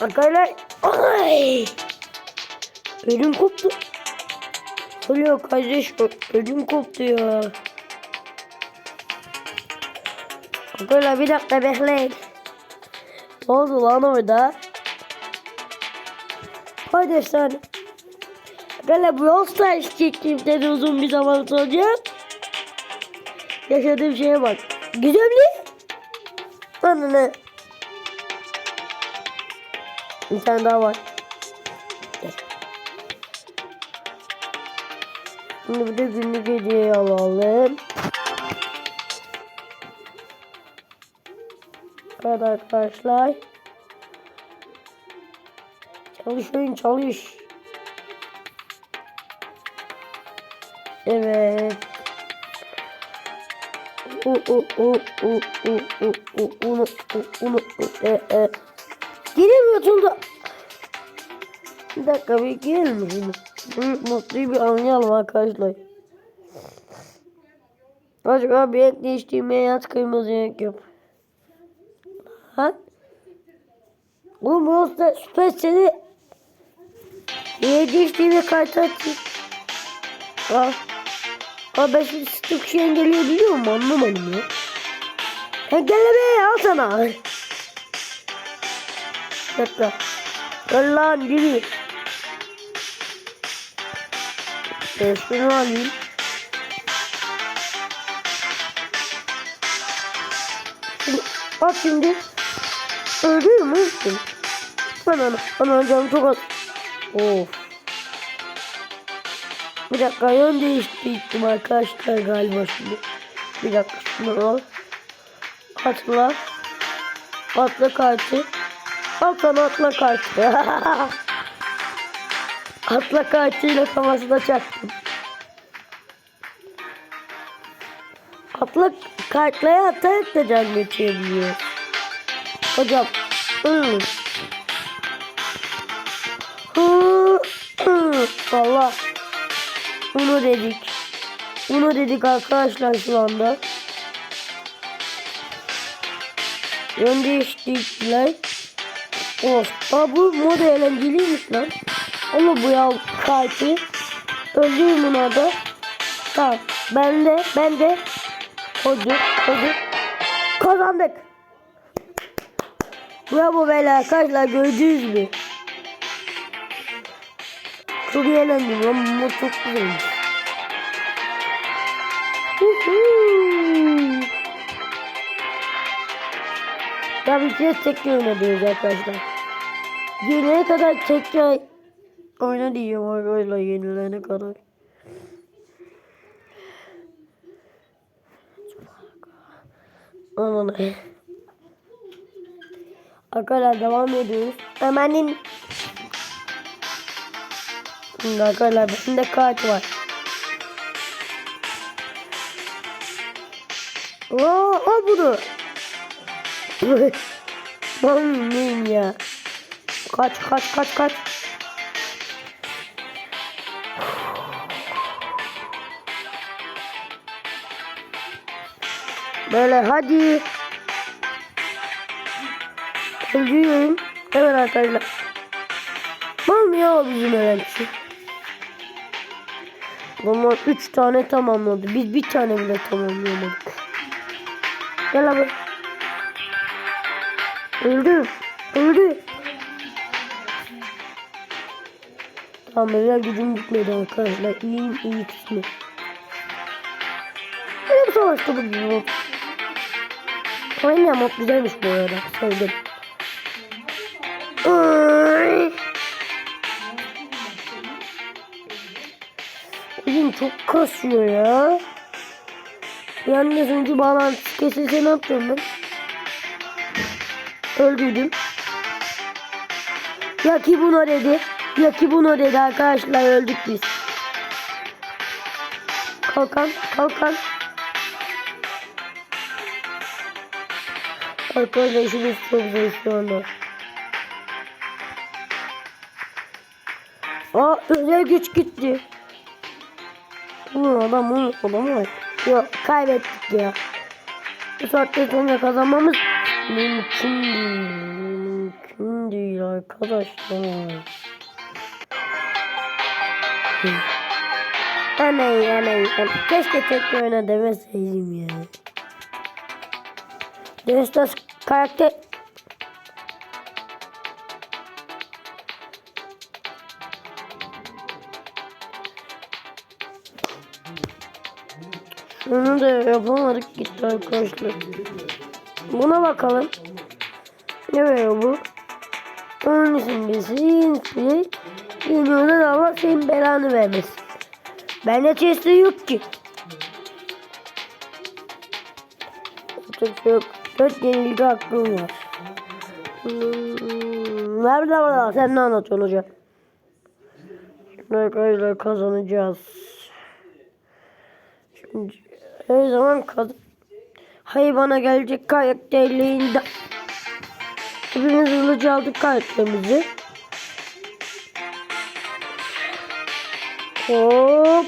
Arkadaşlar. Ay. Ödüm koptu. Oluyor kardeş ödüm koptu ya. Arkadaşlar bir dakika bekleyin. Ne oldu lan orada? Kardeşler. Arkadaşlar Brawl Stars çektim dedi uzun bir zaman sonra. Yaşadığım şeye bak. Güzelli. Anne. Bir tane daha var. Şimdi bir de günlük hediye alalım. Evet arkadaşlar. Çalış oyun çalış. Evet. U u u u u u u unu u unu u e e. Giremiyorsun da. Bir dakika bir gelir mi şimdi? Hı, Mutluyu bir anlayalım arkadaşlar. Acaba bir et değiştirmeye yat kırmızı renk yap. Ha? Oğlum olsa süper seni Niye değiştiğine kartı açayım. Al. Al ben şimdi şey engelleyebiliyor muyum anlamadım ya. Engelleme al sana. Dakika. Gel lan yürü. Ben şunu alayım. Şimdi, bak şimdi. Öldürür müsün? Onu. Ana canım çok az. Of. Bir dakika yön değiştirdim arkadaşlar galiba şimdi. Bir dakika şunu al. Atla. Atla kartı. Al sana atla kartı. atla kartıyla kafasına çaktım. Atla kartlaya atarak da can geçebiliyor. Hocam. ıı. Hı, hı. Allah. Bunu dedik. Bunu dedik arkadaşlar şu anda. Yön değiştirdiler. Of. Aa, bu moda eğlenceliymiş lan. Ama bu ya kartı. Öldürün buna da. Tamam. Ben de. Ben de. Hadi. Hadi. Kazandık. Bravo beyler arkadaşlar gördünüz mü? Çok eğlendim ama çok güzelmiş. Ya bir kez tekrar oynadıyoruz arkadaşlar. Yenilene kadar tekrar oyna diyorum öyle yenilene kadar. Aman ay. Arkadaşlar devam ediyoruz. Hemenin Şimdi arkadaşlar bende kart var. Oo, al bunu. Neyim ya? Kaç kaç kaç kaç. Böyle hadi. Öldürüyorum. Evet arkadaşlar. Mı ya bizim öğrenci? Ama 3 tane tamamladı. Biz bir tane bile tamamlayamadık. Gel abi. Öldü. Öldü. Tamam özel gücüm gitmedi arkadaşlar. İyiyim iyi kısmı. Böyle bir savaşta bu gibi. Aynen mod güzelmiş bu arada. Sevdim. Elim çok kasıyor ya. Yani sonucu bağlantısı kesilse ne yapacağım ben? Öldürdüm. Ya ki buna dedi. Ya ki buna dedi arkadaşlar öldük biz. Kalkan kalkan. Arkadaşlar işimiz çok zor şu anda. Aa özel güç gitti. Ulan adam ulan adam var. Yok kaybettik ya. Bu saatte sonra kazanmamız mümkün değil. mümkün değil arkadaşlar. Aney aney. Keşke tek oyna demeseydim ya. Destas karakter Şunu da yapamadık gitti arkadaşlar. Buna bakalım. Ne veriyor bu? Onun isimlisi ismi. Bilmiyorlar ama senin belanı vermesin. Bende chest'te yok ki. Şey yok. Dört yenilgi hakkım var. Hmm, nerede var? Sen ne anlatıyorsun hocam? Şimdi arkadaşlar kazanacağız. Şimdi her zaman kaz Hayır bana gelecek karakterliğinde. Hepimiz hızlıca aldık karakterimizi. Hop.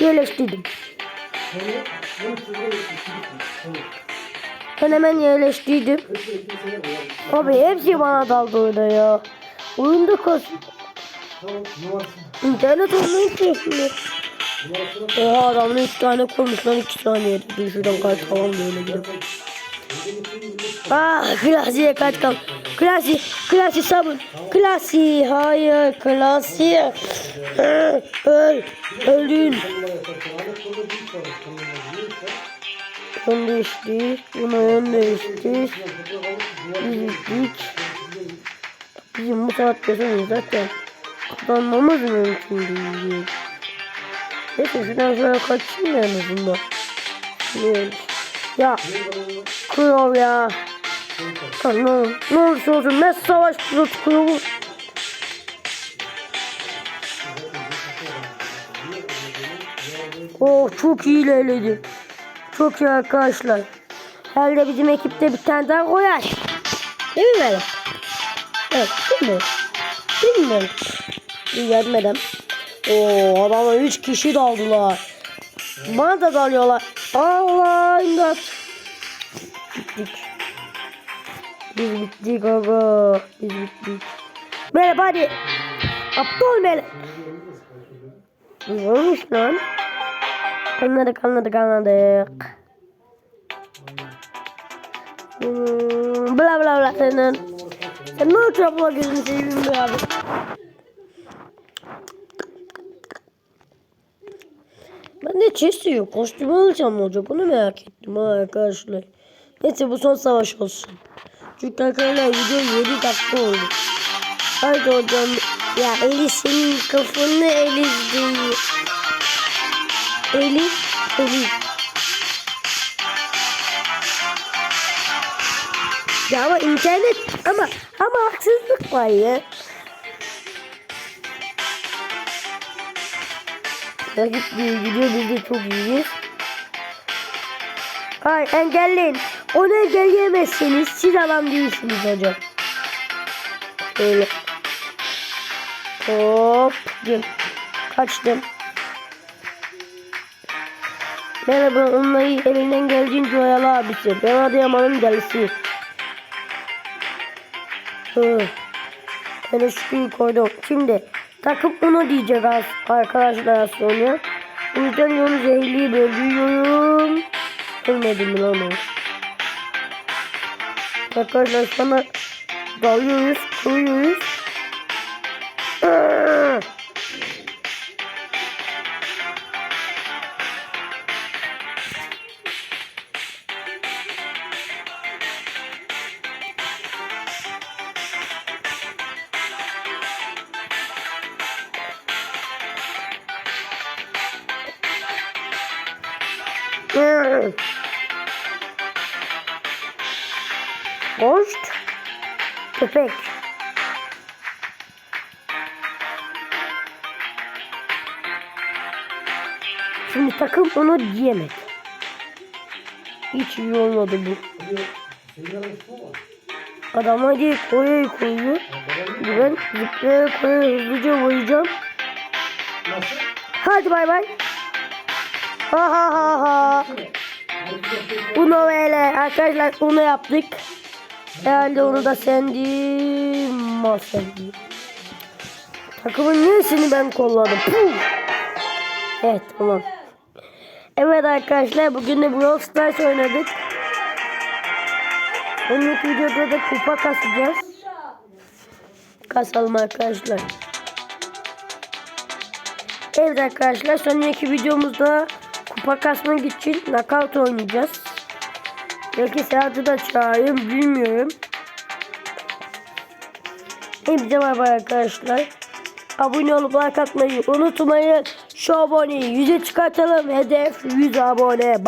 Yerleştirdim. Ben hemen yerleştirdim. Abi hepsi bana daldı orada ya. Oyunda kas. İnternet olmayı keyifli. Oha adamın 3 tane koymuş lan 2 saniyede. Dur şuradan kaç falan böyle gidip. Ah klasiğe kaç kal. Klasi, klasi sabun. Klasi, hayır klasi. Öl, öldün. Yön değiştir, buna yön değiştir. Bittik. Bizim bu saatte sonra zaten kazanmamız mümkün değil. Neyse şuradan şöyle kaçayım en azından. Ya. Kurov ya. Ya ne, olur- ne olursa olsun ne savaş pilotu kurovu. Oh çok iyi ilerledi. Çok iyi arkadaşlar. Herhalde bizim ekipte bir tane daha koyar. Değil mi böyle? Evet değil mi? Değil mi? Bir gelmeden. Oo adamlar 3 kişi daldılar. Bana da dalıyorlar. Allah imdat. Bittik. Biz bittik aga. Biz bittik. Merhaba hadi. Aptal. Ne olmuş lan? Anladık anladık anladık. Hmm, bla bla bla senin. Sen ne yapıyorsun abla gözünü seveyim be abi. Ben de chest yok. Kostüm alacağım olacak onu merak ettim arkadaşlar. Neyse bu son savaş olsun. Çünkü arkadaşlar video 7 dakika oldu. Haydi hocam. Ya Eli senin kafanı Eliz değil. Eli, Eli. Ya ama internet ama ama haksızlık var ya. Rakip diye gidiyor biz de çok iyiyiz. Hayır engelleyin. Onu engelleyemezsiniz. Siz adam değilsiniz hocam. Öyle. Hop. Gel. Kaçtım. Merhaba onları elinden geldiğince oyalı abisi. Ben Adıyaman'ın delisi. Hı. Ben eşkiyi koydum. Şimdi takıp bunu diyecek az arkadaşlar sonra. Bu yüzden yolu zehirliyi bölüyorum. Ölmedi mi lan o? Arkadaşlar sana dalıyoruz, koyuyoruz. Aa! Hoşt. Köpek. Şimdi takım onu diyemedi. Hiç iyi olmadı bu. Adam hadi koyuyor koyuyor. Ben zıplaya koyuyor hızlıca koyacağım. Hadi bay bay. Ha ha böyle arkadaşlar bunu yaptık. Herhalde onu da sendim. Ma sendim. Takımın neresini ben kolladım? Puh! Evet tamam. Evet arkadaşlar bugün de Brawl Stars oynadık. Önceki videoda da kupa kasacağız. Kasalım arkadaşlar. Evet arkadaşlar sonraki videomuzda kupa kasmak için knockout oynayacağız. Belki Serhat'ı da çağırayım bilmiyorum. Hepinize merhaba arkadaşlar. Abone olup like atmayı unutmayın. Şu aboneyi 100'e çıkartalım. Hedef 100 abone.